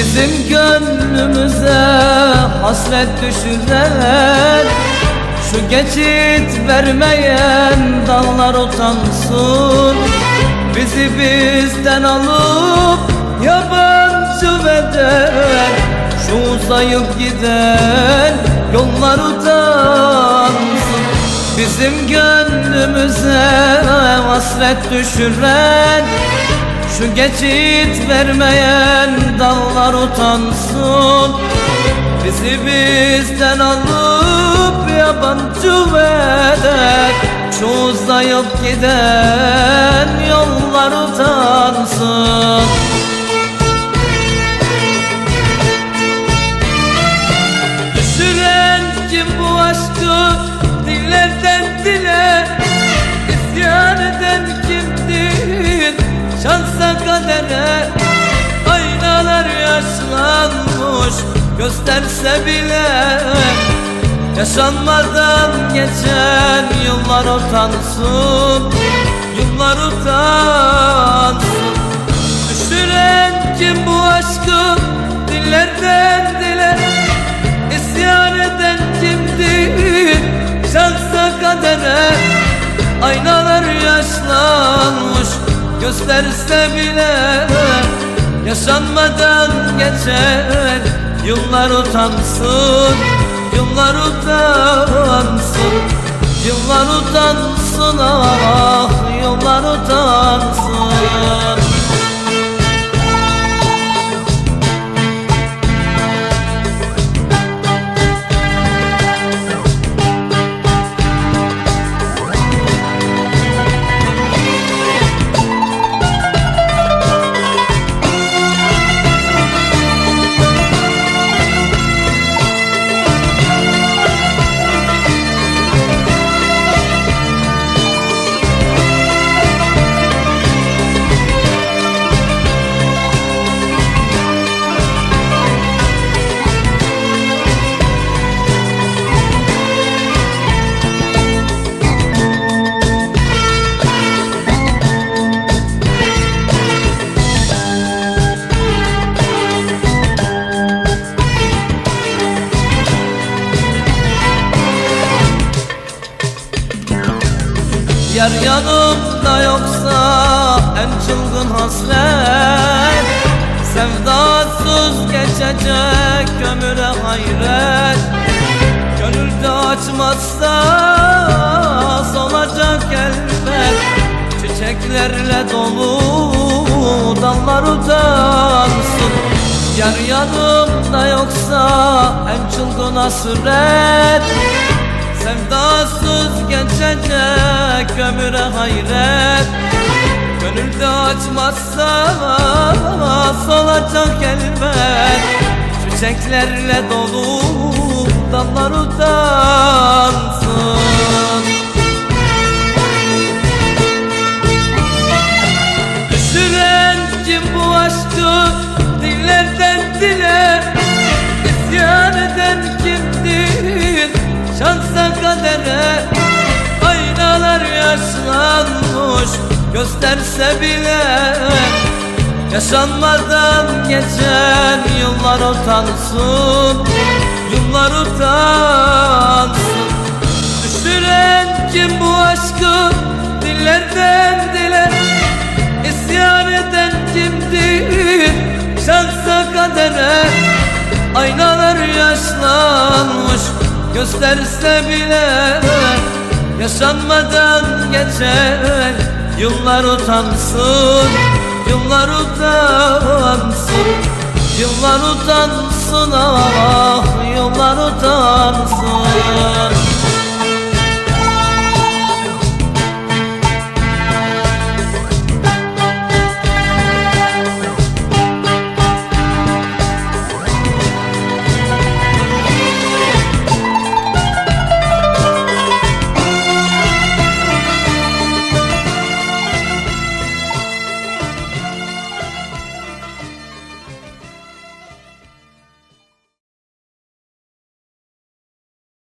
Bizim gönlümüze hasret düşüren Şu geçit vermeyen dağlar utansın. Bizi bizden alıp yabancı veren Şu uzayıp giden yollar utansın. Bizim gönlümüze hasret düşüren şu geçit vermeyen dağlar utansın. Bizi bizden alıp yabancı eder Şu uzayıp giden yollar utansın. Düşüren kim bu aşkı dillerden dile İsyan eden kimdir şansa kadere Aynalar yaşlanmış gösterse bile Yaşanmadan geçen yıllar utansın Yıllar utansın. Düşüren kim bu aşkı dillerden dile İsyan eden kimdir şansa kadere? Aynalar yaşlanmış gösterse bile Yaşanmadan geçer yıllar utansın Yıllar utansın Yar yanımda yoksa en çılgın hasret. Sevdasız geçecek ömüre hayret. Gönülde açmazsa solacak elbet. Çiçeklerle dolu dallar utansın Yar yanımda yoksa en çılgın hasret Sevdasız geçecek ömüre hayret. Gönülde açmazsa solacak elbet. Çiçeklerle dolu dallar utansın kadere Aynalar yaşlanmış gösterse bile Yaşanmadan geçen yıllar utansın Yıllar utansın. Düşüren kim bu aşkı dillerden dile gösterse bile Yaşanmadan geçer. Yıllar utansın Yıllar utansın. Yıllar utansın ah yıllar utansın